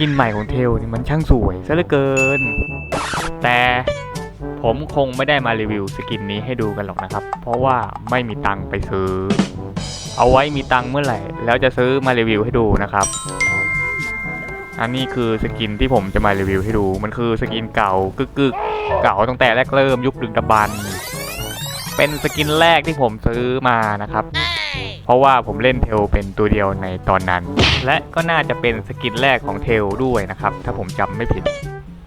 กินใหม่ของเทลนี่มันช่างสวยซะเหลือเกิน แต่ผมคงไม่ได้มารีวิวสกินนี้ให้ดูกันหรอกนะครับ เพราะว่าไม่มีตังค์ไปซื้อ เอาไว้มีตังค์เมื่อไหร่ แล้วจะซื้อมารีวิวให้ดูนะครับ อันนี้คือสกินที่ผมจะมารีวิวให้ดู มันคือสกินเก่ากึกกึกๆเก่าตั้งแต่แรกเริ่มยุคดึกดำบรรเป็นสกินแรกที่ผมซื้อมานะครับ ราะว่าผมเล่นเทลเป็นตัวเดียวในตอนนั้น และก็น่าจะเป็นสกินแรกของเทลด้วยนะครับ ถ้าผมจำไม่ผิด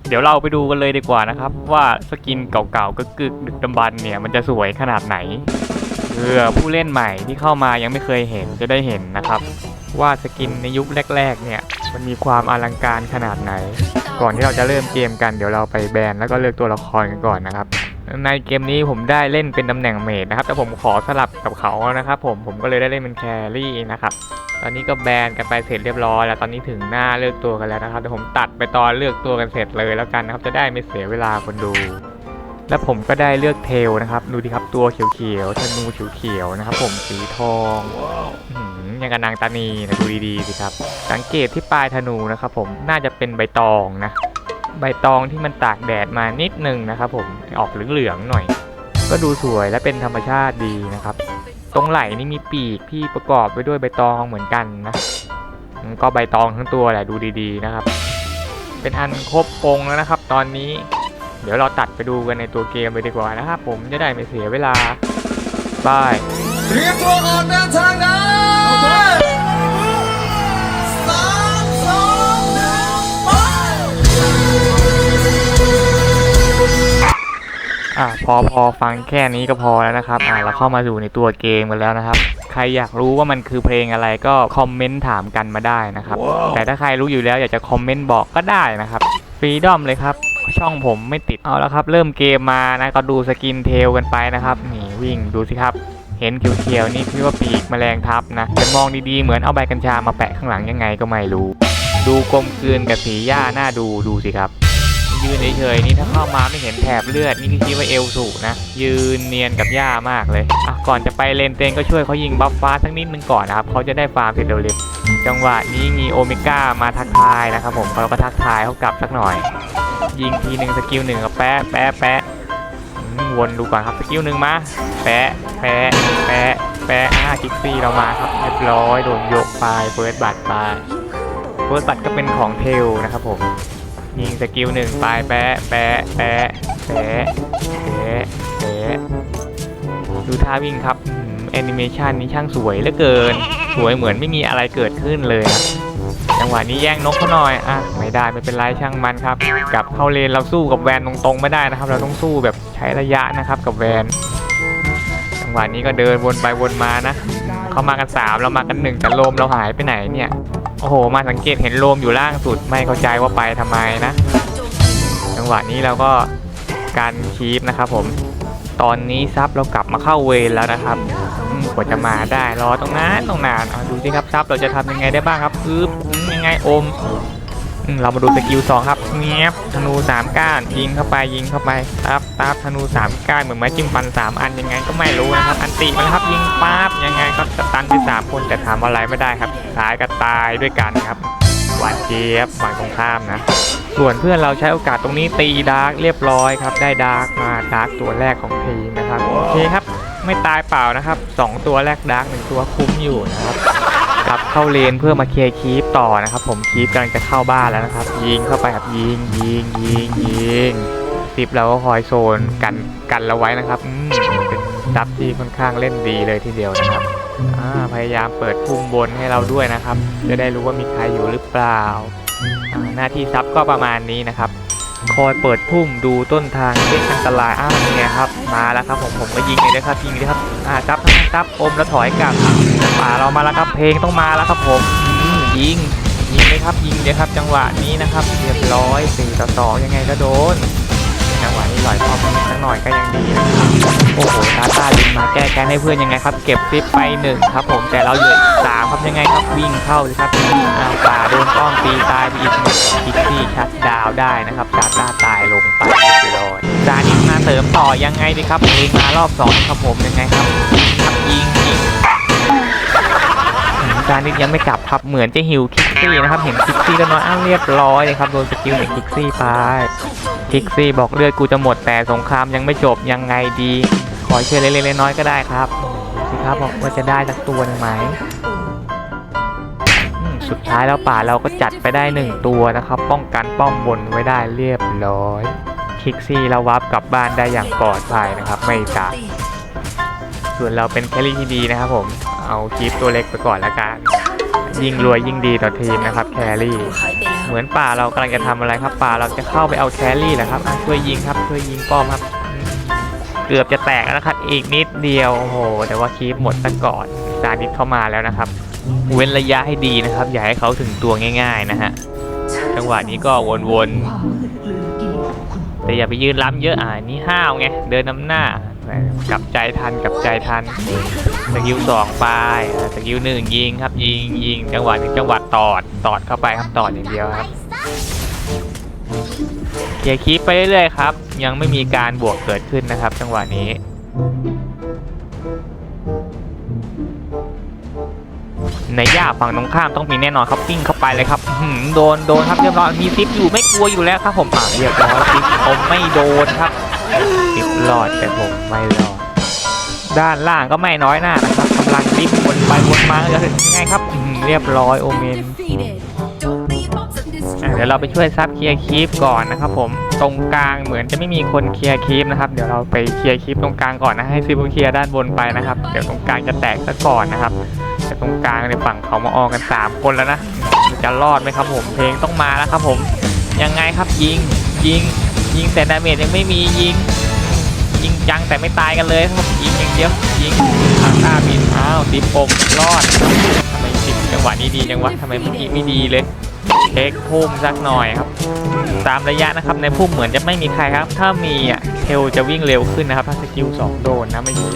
เดี๋ยวเราไปดูกันเลยดีกว่านะครับ ว่าสกินเก่าๆกึกดึกดำบรรเนี่ยมันจะสวยขนาดไหนเพื่อผู้เล่นใหม่ที่เข้ามายังไม่เคยเห็นจะได้เห็นนะครับ ว่าสกินในยุคแรก ๆ เนี่ยมันมีความอลังการขนาดไหน ก่อนที่เราจะเริ่มเกมกันเดี๋ยวเราไปแบนแล้วก็เลือกตัวละครกันก่อนนะครับ ในเกมนี้ผมได้เล่นเป็นตำแหน่งเมดนะครับ แต่ผมขอสลับกับเขานะครับ ผมผมก็เลยได้เล่นเป็นแครี่นะครับตอนนี้ก็แบนกันไปเสร็จเรียบร้อยแล้วตอนนี้ถึงหน้าเลือกตัวกันแล้วนะครับเดี๋ยวผมตัดไปตอนเลือกตัวกันเสร็จเลยแล้วกันนะครับ จะได้ไม่เสียเวลาคนดู และผมก็ได้เลือกเทลนะครับ ดูดิครับตัวเขียวๆธนูเขียวๆนะครับ ผมสีทองอยังกับนางตานีนะดูดีๆสิครับ สังเกตที่ปลายธนูนะครับ ผมน่าจะเป็นใบตองนะ ใบตองที่มันตากแดดมานิดนึงนะครับผมออกเหลืองๆหน่อย ก็ดูสวยและเป็นธรรมชาติดีนะครับ ตรงไหล่นี่มีปีกที่ประกอบไปด้วยใบตองเหมือนกันนะก็ใบตองทั้งตัวแหละดูดีๆนะครับ เป็นอันครบองค์แล้วนะครับ ตอนนี้ เดี๋ยวเราตัดไปดูกันในตัวเกมเลยดีกว่านะครับผมจะได้ไม่เสียเวลาบายเตรียมตัวออกเดินทางได้ อะพอพอฟังแค่นี้ก็พอแล้วนะครับ อะเราเข้ามาอยู่ในตัวเกมกันแล้วนะครับ ใครอยากรู้ว่ามันคือเพลงอะไรก็คอมเมนต์ถามกันมาได้นะครับ แต่ถ้าใครรู้อยู่แล้วอยากจะคอมเมนต์บอกก็ได้นะครับฟรีดอมเลยครับ ช่องผมไม่ติดเอาแล้วครับ เริ่มเกมมานะก็ดูสกินเทลกันไปนะครับนี่วิ่งดูสิครับเห็นเขียวๆนี่คือว่าปีกแมลงทับนะแต่มองดีๆเหมือนเอาใบกัญชามาแปะข้างหลังยังไงก็ไม่รู้ ดูกลมกลืนกับสีหญ้าหน้าดูดูสิครับ ยืนเฉยๆนี่ถ้าเข้ามาไม่เห็นแถบเลือดนี่คือคิดว่าเอลสูนะ ยืนเนียนกับหญ้ามากเลยอะก่อนจะไปเลนเตนก็ช่วยเขายิงบัฟฟ้าสักนิดนึงก่อนนะครับเขาจะได้ฟาร์มเสร็จเร็วๆจังหวะนี้มีโอเมก้ามาทักทายนะครับผมเราก็ทักทายเขากลับสักหน่อย ยิงทีหนึ่งสกิลหนึ่งก็แปะแปะแปะวนดูก่อนครับสกิลหนึ่งมาแปะแปะแปะแปะอ่าคิกซี่เรามาครับเรียบร้อยโดนโยกไปเฟิร์สบัตไปเฟิร์สบัตก็เป็นของเทลนะครับผม ยิงสกิลหนึ่งไปแปะแปะแปะแปะแปะแปะดูท่าวิ่งครับแอนิเมชันนี้ช่างสวยเหลือเกิน สวยเหมือนไม่มีอะไรเกิดขึ้นเลยนะจังหวะนี้แย่งนกเขาหน่อยอะไม่ได้ไม่เป็นไรช่างมันครับกลับเข้าเลนเราสู้กับแวนตรงๆไม่ได้นะครับ เราต้องสู้แบบใช้ระยะนะครับกับแวนจังหวะนี้ก็เดินวนไปวนมานะเขามากันสามเรามากันหนึ่งแต่โลมเราหายไปไหนเนี่ย โอ้โห มาสังเกตเห็นโลมอยู่ล่างสุด ไม่เข้าใจว่าไปทำไมนะ จังหวะนี้เราก็การคีปนะครับผม ตอนนี้ซับเรากลับมาเข้าเวรแล้วนะครับกว่าจะมาได้รอตรงนั้นตรงนานดูสิครับซับเราจะทำยังไงได้บ้างครับอึ๊บยังไงอมอืม เรามาดูสกิลสองครับเงียบธนูสามก้านยิงเข้าไปยิงเข้าไปตับตับธนูสามก้านเหมือนไม้จิ้มฟันสามอันยังไงก็ไม่รู้นะครับ อันติมันครับยิงปั๊บยังไงก็ตันไปสามคนแต่ทำอะไรไม่ได้ครับท้ายก็ตายด้วยกันครับหวานเจี๊ยบฝั่งตรงข้ามนะ ส่วนเพื่อนเราใช้โอกาสตรงนี้ตีดาร์กเรียบร้อยครับได้ดาร์กมาดาร์กตัวแรกของทีมนะครับโอเคครับไม่ตายเปล่านะครับสองตัวแรกดาร์กหนึ่งตัวคุ้มอยู่นะครับ กลับ เข้าเลนเพื่อมาเคลียร์คีปต่อนะครับ ผมคีปกำลังจะเข้าบ้านแล้วนะครับ ยิงเข้าไปครับยิงยิงยิงยิงซิปเราก็คอยโซนกันกันเราไว้นะครับอืมเป็นดับที่ค่อนข้างเล่นดีเลยทีเดียวนะครับพยายามเปิดพุ่มบนให้เราด้วยนะครับ จะได้รู้ว่ามีใครอยู่หรือเปล่า หน้าที่ซับก็ประมาณนี้นะครับคอยเปิดพุ่มดูต้นทางเช็คอันตรายอ้าวนี่ไงครับ มาแล้วครับผมผมก็ยิงเลยนะครับยิงเลยครับอ่าซับ ซับอมแล้วถอยกลับป่าเรามาแล้วครับเพลงต้องมาแล้วครับผมยิงยิงเลยครับยิงเลยครับ จังหวะนี้นะครับเรียบร้อยสี่ต่อสองยังไงก็โดนจังหวะนี้หลอยพอมสักหน่อยก็ยังดีนะครับโอ้โหตาตาลิงมาแก้แค้นให้เพื่อนยังไงครับ เก็บซิปไปหนึ่งครับ ผมแต่เราเหลือสามครับยังไงครับวิ่งเข้าเลยครับอาป่าโดนป้อมตีตายไปอีกหนึ่งอีกที่ชัดดาวได้นะครับตาตาตายลงไปเรียบร้อยจานิสมาเสริมต่อยังไงดีครับเพลงมารอบสองครับผมยังไงครับ ยิงยิงอืมจานิสยังไม่กลับครับเหมือนจะหิวคิกซี่นะครับ เห็นคิกซี่ก็น้อยอ้าวเรียบร้อยเลยครับโดนสกิลจากคิกซี่ไปคิกซี่บอกเลือดกูจะหมดแต่สงครามยังไม่จบยังไงดี ขอเชื่อเล็กๆน้อยๆก็ได้ครับดูสิครับบอกว่าจะได้สักตัวหนึ่งไหมอืมสุดท้ายแล้วป่าเราก็จัดไปได้หนึ่งตัวนะครับ ป้องกันป้อมบนไว้ได้เรียบร้อยคิกซี่เราวับกลับบ้านได้อย่างปลอดภัยนะครับ ไม่ตาย ส่วนเราเป็นแครี่ที่ดีนะครับผม เอาคีปตัวเล็กไปก่อนละกัน ยิ่งรวยยิ่งดีต่อทีมนะครับแครี่ เหมือนป่าเรากำลังจะทำอะไรครับ ป่าเราจะเข้าไปเอาแครี่แหละครับช่วยยิงครับช่วยยิงป้อมครับ เกือบจะแตกแล้วนะครับ อีกนิดเดียวโอ้โหแต่ว่าคีปหมดซะก่อนซานิดเข้ามาแล้วนะครับ เว้นระยะให้ดีนะครับ อย่าให้เขาถึงตัวง่าย ๆ นะฮะจังหวะนี้ก็วนๆแต่อย่าไปยืนล้ำเยอะอ่านี่ห้าวไงเดินนำหน้า กลับใจทันกลับใจทันสกิลสองไปอ่าสกิลหนึ่งยิงครับยิงยิงจังหวะนี้จังหวะตอดตอดเข้าไปครับตอดอย่างเดียวครับเคลียร์คีปไปเรื่อยๆครับ ยังไม่มีการบวกเกิดขึ้นนะครับ จังหวะนี้ในย่าฝั่งตรงข้ามต้องมีแน่นอนครับวิ่งเข้าไปเลยครับหือโดนโดนครับเรียบร้อยมีซิปอยู่ไม่กลัวอยู่แล้วครับผมอ่าเรียบร้อยซิปผมไม่โดนครับ ซิปรอดแต่ผมไม่รอด ด้านล่างก็ไม่น้อยหน้านะครับกำลังดิ้นวนไปวนมาจะถึงยังไงครับอืมเรียบร้อยโอเมนอะเดี๋ยวเราไปช่วยซับเคลียร์คีปก่อนนะครับผมตรงกลางเหมือนจะไม่มีคนเคลียร์คีปนะครับ เดี๋ยวเราไปเคลียร์คีปตรงกลางก่อนนะให้ซิบเคลียร์ด้านบนไปนะครับเดี๋ยวตรงกลางจะแตกซะก่อนนะครับแต่ตรงกลางในฝั่งเขามาออกกันสามคนแล้วนะจะรอดไหมครับผมเพลงต้องมาแล้วครับผมยังไงครับยิงยิง ยิงแต่ดาเมจยังไม่มียิง ยิงจังแต่ไม่ตายกันเลยครับยิงอย่างเดียวยิงทางหน้าบินอ้าวติดปมรอดทำไมติดจังหวะนี้ดีจังวะทำไมเมื่อกี้ไม่ดีเลยเช็คพุ่มสักหน่อยครับ ตามระยะนะครับในพุ่มเหมือนจะไม่มีใครครับ ถ้ามีอะเทลจะวิ่งเร็วขึ้นนะครับ ถ้าสกิลสองโดนนะไม่มี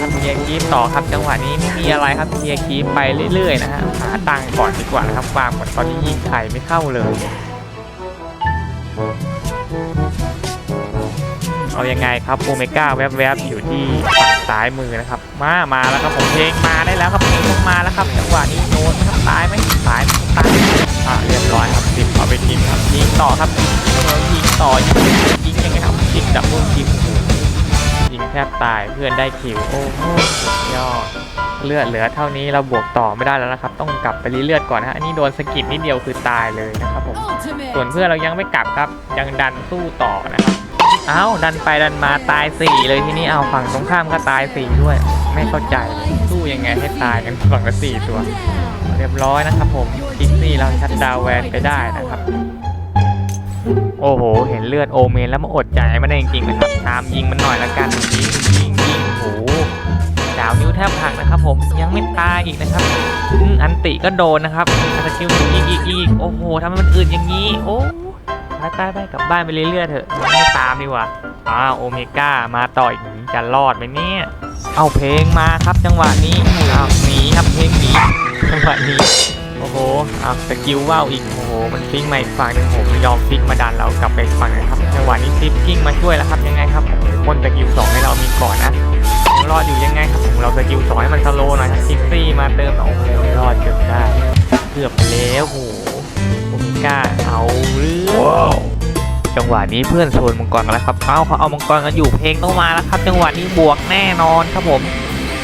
ครับเคียร์คีปต่อครับจังหวะนี้ไม่มีอะไรครับเคียร์คีปไปเรื่อยๆนะฮะหาตังก่อนดีกว่านะครับฟาร์มก่อนตอนนี้ยิงไข่ไม่เข้าเลย เอายังไงครับโอเมก้าแวบๆอยู่ที่ฝั่งซ้ายมือนะครับ มามาแล้วครับผมเพลงมาได้แล้วครับเพลงต้องมาแล้วครับจังหวะนี้โดนไหมครับตายไหมตายไหมตายอ่าเรียบร้อยครับติมเอาไปทีมครับยิงต่อครับเรายิงต่อยิงยิงยังไงครับยิงดับเบิลคิวยิงแทบตายเพื่อนได้คิวโอ้โหสุดยอดเลือดเหลือเท่านี้เราบวกต่อไม่ได้แล้วนะครับ ต้องกลับไปรีเลือดก่อนนะฮะอันนี้โดนสะกิดนิดเดียวคือตายเลยนะครับผมส่วนเพื่อนเรายังไม่กลับครับยังดันสู้ต่อนะครับ เอ้าดันไปดันมาตายสี่เลยที่นี้เอาฝั่งตรงข้ามก็ตายสี่ด้วย ไม่เข้าใจสู้ยังไงให้ตายกันฝั่งละสี่ตัว เรียบร้อยนะครับผมคิกซี่เราชัดดาวน์แวนไปได้นะครับ โอ้โห เห็นเลือดโอเมนแล้วมาอดใจไม่ได้จริงๆนะครับ ตามยิงมันหน่อยละกันยิงยิงยิงโอ้โหดาวนิ้วแทบหักนะครับ ผมยังไม่ตายอีกนะครับอันติก็โดนนะครับสกิลอีกอีกอีกโอ้โหทำไมมันอื่นอย่างนี้โอ้ ไปไปไปกลับบ้านไปเรื่อยๆเถอะไม่ตามดีกว่าอ้าวโอเมก้ามาต่ออีกหนีจะรอดไหมเนี่ยเอาเพลงมาครับจังหวะนี้อ้าวหนีครับเพลงหนีจังหวะนี้โอ้โหอ้าวสกิลว่าวอีกโอ้โหมันฟิกมาอีกฝั่งหนึงโหมันยอมฟิกมาดันเรากลับไปฝั่งนึงครับจังหวะนี้ซิปกิ้งมาช่วยแล้วครับยังไงครับคนสกิลสองให้เรามีก่อนนะยังรอดอยู่ยังไงครับเราสกิลสองให้มันสโลว์หน่อยครับซิปซี่มาเติมโอ้โหรอดเกือบได้เกือบแล้วโอ้โห ก้าเอาเรื่องจังหวะนี้เพื่อนโซนมังกรกันแล้วครับเอ้าเขาเอามังกรกันอยู่เพลงต้องมาแล้วครับ จังหวะนี้บวกแน่นอนครับผม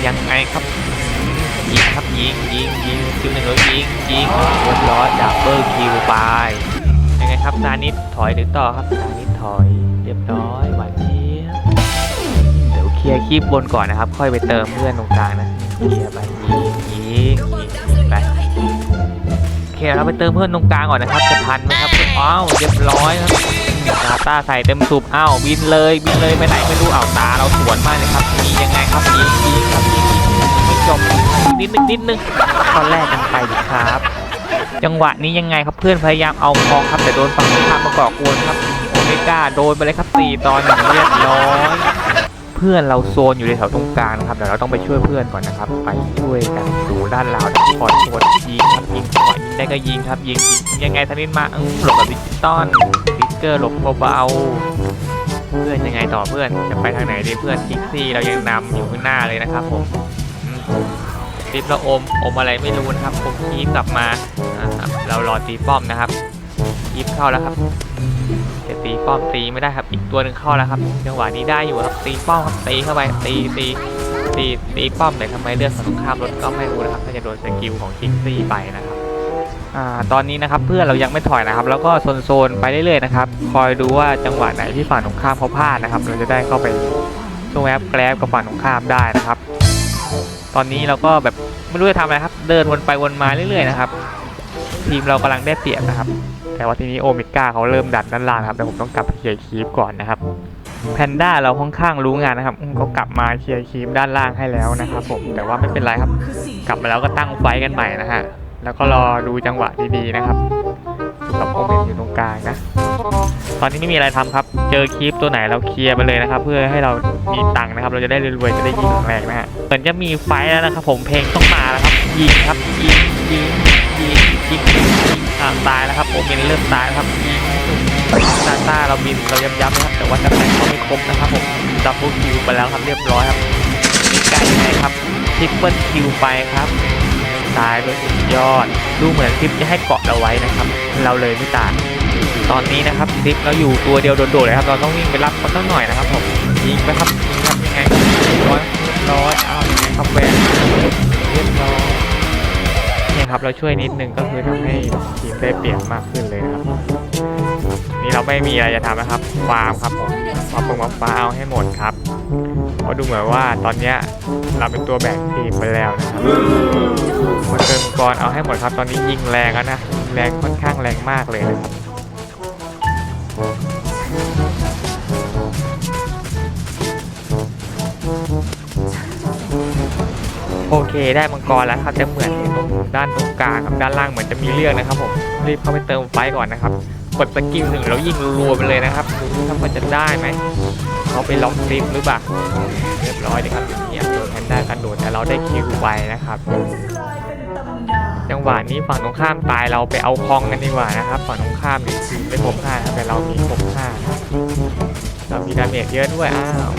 ยังไงครับยิงครับยิงยิงยิงคิวหนึ่งแล้วยิงยิงเรียบร้อยดับเบิลคิวไปยังไงครับซานิดถอยหรือต่อครับซานิดถอยเรียบร้อยหวานเจี๊ยบเดี๋ยวเคลียร์คีบบนก่อนนะครับ ค่อยไปเติมเพื่อนตรงกลางนะเคลียร์ไปยิงยิงยิงยิงไปโอ เคเราไปเติมเพื่อนตรงกลางก่อนนะครับจะทันไหมครับอ้าวเรียบร้อยครับดาต้าใส่เต็มสูบอ้าวบินเลยบินเลยไปไหนไม่รู้อ้าวตาเราสวนมากเลยครับมียังไงครับยิงยิงครับยิงยิงยิงไม่จบนิดนึงนิดนึงตอนแรกกันไปครับ จังหวะนี้ยังไงครับเพื่อนพยายามเอาคองครับแต่โดนฝั่งข้ามมาก่อกวนครับโอเมก้าโดนไปเลยครับสี่ตอนหนึ่งเรียบร้อย พื่อนเราโซนอยู่ในแถวตรงกลางนะครับเดี๋ยวเราต้องไปช่วยเพื่อนก่อนนะครับ ไปช่วยกันดูด้านเราคอยตรวยิงครับยิงจังหวะยิงได้ก็ยิงครับยิงยิงยังไงทันินมาอื้อหลบแบบดิจิตอลฟิกเกอร์หลบเบาๆเพื่อนยังไงต่อเพื่อนจะไปทางไหนดีเพื่อนคิกซี่เรายังนำอยู่ข้างหน้าเลยนะครับผมอืมซิปเราอมอมอะไรไม่รู้นะครับผมคีบกลับมาเรารอตีป้อมนะครับคีบเข้าแล้วครับ ตีป้อมตีไม่ได้ครับ อีกตัวหนึ่งเข้าแล้วครับจังหวะนี้ได้อยู่ครับตีป้อมครับตีเข้าไปตีตีตีตีป้อมแต่ทำไมเลือดฝั่งตรงข้ามลดก็ไม่รู้นะครับถ้าจะโดนสกิลของคิงซี่ไปนะครับอ่าตอนนี้นะครับเพื่อนเรายังไม่ถอยนะครับ แล้วก็โซนๆไปเรื่อยๆนะครับคอยดูว่าจังหวะไหนที่ฝั่งตรงข้ามเขาพลาดนะครับ เราจะได้เข้าไปช่วงแอปแกร็บกับฝั่งตรงข้ามได้นะครับ ตอนนี้เราก็แบบไม่รู้จะทำอะไรครับ เดินวนไปวนมาเรื่อยๆนะครับ ทีมเรากำลังได้เปรียบนะครับ แต่ว่าทีนี้โอเมก้าเขาเริ่มดันด้านล่างครับแต่ผมต้องกลับเคลียร์คีฟก่อนนะครับแพนด้าเราค่อนข้างรู้งานนะครับเขากลับมาเคลียร์คีฟด้านล่างให้แล้วนะครับผมแต่ว่าไม่เป็นไรครับ กลับมาแล้วก็ตั้งไฟกันใหม่นะฮะแล้วก็รอดูจังหวะดีๆนะครับอยู่กับโอเมนอยู่ตรงกลางนะตอนนี้ไม่มีอะไรทำครับ เจอคลิปตัวไหนเราเคลียร์ไปเลยนะครับ เพื่อให้เรามีตังค์นะครับ เราจะได้รวยๆจะได้ยิงแรงๆนะฮะเหมือนจะมีไฟแล้วนะครับ ผมเพลงต้องมาแล้วครับยิงครับยิงยิง อ่าตายแล้วครับโอเมนเริ่มตายแล้วครับซาต้าเราบินเราย้ำๆนะครับแต่ว่าจะแต่งเขาไม่ครบนะครับผมดับเบิลคิวไปแล้วครับเรียบร้อยครับมีใกล้ไหมครับทริปเปิลคิวไปครับตายด้วยสุดยอด ดูเหมือนคลิปจะให้เกาะเราไว้นะครับ เราเลยไม่ตายตอนนี้นะครับคลิปเราอยู่ตัวเดียวโดดๆเลยครับ เราต้องวิ่งไปรับเขาตั้งหน่อยนะครับผมยิงไปครับยิงครับยังไงรับเรียร้อยเอาไงครับแวนเรียบร้อย ครับ เราช่วยนิดนึงก็คือทำให้ทีมได้เปรียบมากขึ้นเลยนะครับ นี่เราไม่มีอะไรจะทำนะครับฟาร์มครับผมมาปรุงมาฟ้าเอาให้หมดครับเพราะดูเหมือนว่าตอนเนี้ยเราเป็นตัวแบ่งทีมไปแล้วนะครับมาเติมก่อนเอาให้หมดครับ ตอนนี้ยิงแรงแล้วนะยิงแรงค่อนข้างแรงมากเลยนะครับ โอเค ได้มังกรแล้วครับจะเหมือนตรงด้านตรงกลางครับด้านล่างเหมือนจะมีเรื่องนะครับผมรีบเข้าไปเติมไฟก่อนนะครับกดสกิลหนึ่งแล้วยิงรัวๆไปเลยนะครับดูถ้ามันจะได้ไหมเขาไปล็อกซิปหรือเปล่าเรียบร้อยเลยครับเนี่ยโดนแพนด้ากันโดดแต่เราได้คิวไปนะครับจังหวะนี้ฝั่งตรงข้ามตายเราไปเอาคลองกันดีกว่านะครับฝั่งตรงข้ามเนี่ยคือไม่คบห้าแต่เรามีคบห้า เรามีดาเมจเยอะด้วยอ้าว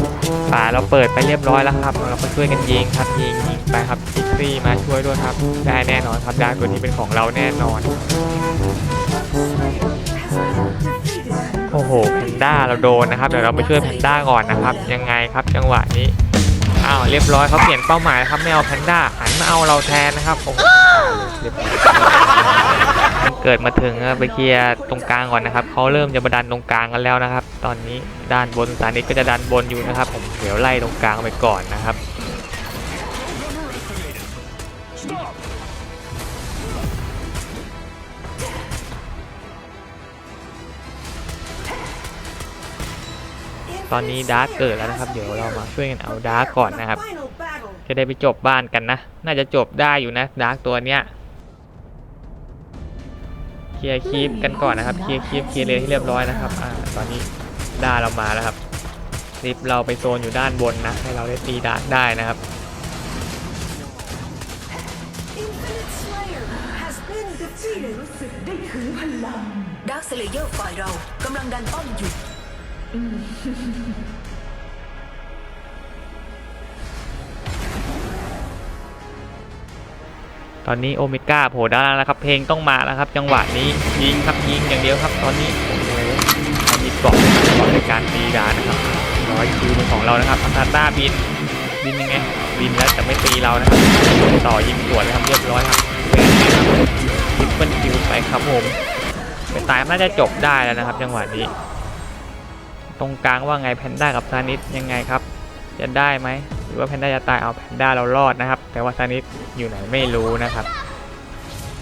ป่าเราเปิดไปเรียบร้อยแล้วครับ เราก็ช่วยกันยิงครับยิงยิงไปครับซิกซี่มาช่วยด้วยครับ ได้แน่นอนครับดาตัวนี้เป็นของเราแน่นอน โอ้โหแพนด้าเราโดนนะครับเดี๋ยวเราไปช่วยแพนด้าก่อนนะครับ ยังไงครับจังหวะนี้ อ้าวเรียบร้อยเขาเปลี่ยนเป้าหมายครับไม่เอาแพนด้าหันมาเอาเราแทนนะครับโอ้โหเรียบร้อยมันเกิดมาถึงอะไปเคลียร์ตรงกลางก่อนนะครับเขาเริ่มจะมาดันตรงกลางกันแล้วนะครับ ตอนนี้ด้านบนสานิทก็จะดันบนอยู่นะครับผมเดี๋ยวไล่ตรงกลางไปก่อนนะครับ ตอนนี้ดาร์กเกิดแล้วนะครับ เดี๋ยวเรามาช่วยกันเอาดาร์กก่อนนะครับ จะได้ไปจบบ้านกันนะ น่าจะจบได้อยู่นะดาร์กตัวเนี้ย เคลียร์คีปกันก่อนนะครับ เคลียร์คีปเคลียร์เลนให้เรียบร้อยนะครับ อ่า ตอนนี้ดาเรามาแล้วครับริบเราไปโซนอยู่ด้านบนนะ ให้เราได้ตีดาร์กได้นะครับดาร์คเซเลเยอร์ฝ่ายเรากำลังดันป้อมอยู่ ตอนนี้โอเมก้าโผล่ด้านล่างแล้วครับ เพลงต้องมาแล้วครับ จังหวะนี้ยิงครับยิงอย่างเดียวครับ ตอนนี้โอ้โหมีเกาะเกาะในการตีดานะครับร้อยคิวเป็นของเรานะครับอันตาต้าบินบินยังไงบินแล้วแต่ไม่ตีเรานะครับต่อยิงสวนนะครับเรียบร้อยครับทริปเปิลคิวไปครับผมไปตายน่าจะจบได้แล้วนะครับ จังหวะนี้ ตรงกลางว่าไงแพนด้ากับซานิสยังไงครับ จะได้ไหมหรือว่าแพนด้าจะตายเอาแพนด้าเรารอดนะครับ แต่ว่าซานิสอยู่ไหนไม่รู้นะครับ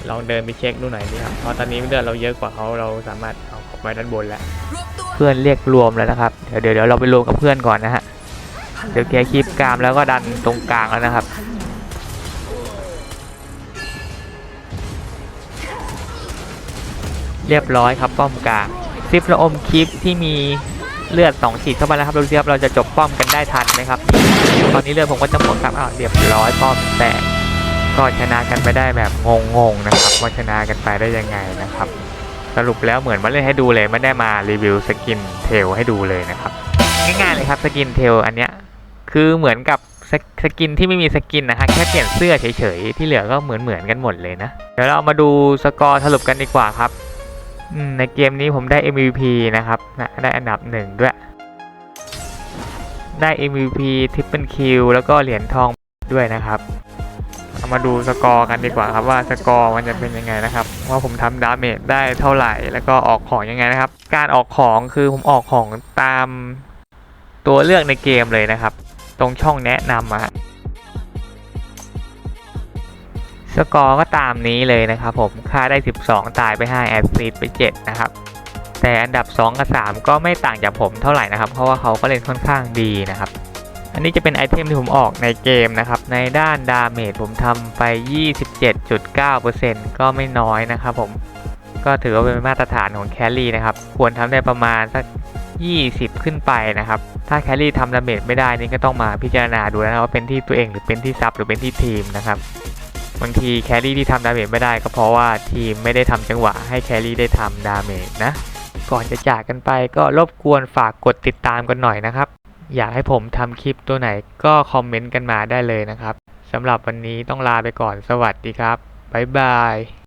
ลองเดินไปเช็คดูหน่อยดีครับเพราะตอนนี้เลือดเราเยอะกว่าเขาเราสามารถเอาเขาไปด้านบนแล้วรวบตัวเพื่อนเรียกรวมแล้วนะครับเดี๋ยวเดี๋ยวเดี๋ยวเราไปรวมกับเพื่อนก่อนนะฮะเดี๋ยวแกคลิปกรามแล้วก็ดันตรงกลางแล้วนะครับเรียบร้อยครับป้อมกลางซิประอมคลิปที่มี เลือดสองฉีดเข้ามาแล้วครับดูสิครับเราจะจบป้อมกันได้ทันไหมครับ ตอนนี้เลือดผมก็จะหมดครับอ้าวเรียบร้อยป้อมแตกก็ชนะกันไปได้แบบงงๆนะครับว่าชนะกันไปได้ยังไงนะครับ สรุปแล้วเหมือนมาเล่นให้ดูเลยไม่ได้มารีวิวสกินเทลให้ดูเลยนะครับง่ายๆเลยครับสกินเทลอันเนี้ยคือเหมือนกับสกสกินที่ไม่มีสกินนะฮะแค่เปลี่ยนเสื้อเฉยๆที่เหลือก็เหมือนเหมือนๆกันหมดเลยนะ เดี๋ยวเรามาดูสกอร์สรุปกันดีกว่าครับ ในเกมนี้ผมได้ MVP นะครับนะได้อันดับหนึ่งด้วย ได้ MVP Triple Q แล้วก็เหรียญทองด้วยนะครับเอามาดูสกอร์กันดีกว่าครับว่าสกอร์มันจะเป็นยังไงนะครับว่าผมทำดาเมจได้เท่าไหร่แล้วก็ออกของยังไงนะครับ การออกของคือผมออกของตามตัวเลือกในเกมเลยนะครับ ตรงช่องแนะนำอะ สกอร์ก็ตามนี้เลยนะครับผมค่าได้ 12 ตายไป 5 แอดซีดไป 7 นะครับ แต่อันดับ 2 กับ 3 ก็ไม่ต่างจากผมเท่าไหร่นะครับ เพราะว่าเขาก็เล่นค่อนข้างดีนะครับ อันนี้จะเป็นไอเทมที่ผมออกในเกมนะครับ ในด้านดาเมจผมทำไป 27.9%ก็ไม่น้อยนะครับผม ก็ถือว่าเป็นมาตรฐานของแคลรี่นะครับ ควรทำได้ประมาณสัก 20 ขึ้นไปนะครับ ถ้าแคลรี่ทำดาเมจไม่ได้นี่ก็ต้องมาพิจารณาดูนะครับว่าเป็นที่ตัวเองหรือเป็นที่ซับหรือเป็นที่ทีมนะครับ บางทีแครี่ที่ทำดาเมจไม่ได้ก็เพราะว่าทีมไม่ได้ทำจังหวะให้แครี่ได้ทำดาเมจนะ ก่อนจะจากกันไปก็รบกวนฝากกดติดตามกันหน่อยนะครับ อยากให้ผมทำคลิปตัวไหนก็คอมเมนต์กันมาได้เลยนะครับสำหรับวันนี้ต้องลาไปก่อนสวัสดีครับบ๊ายบาย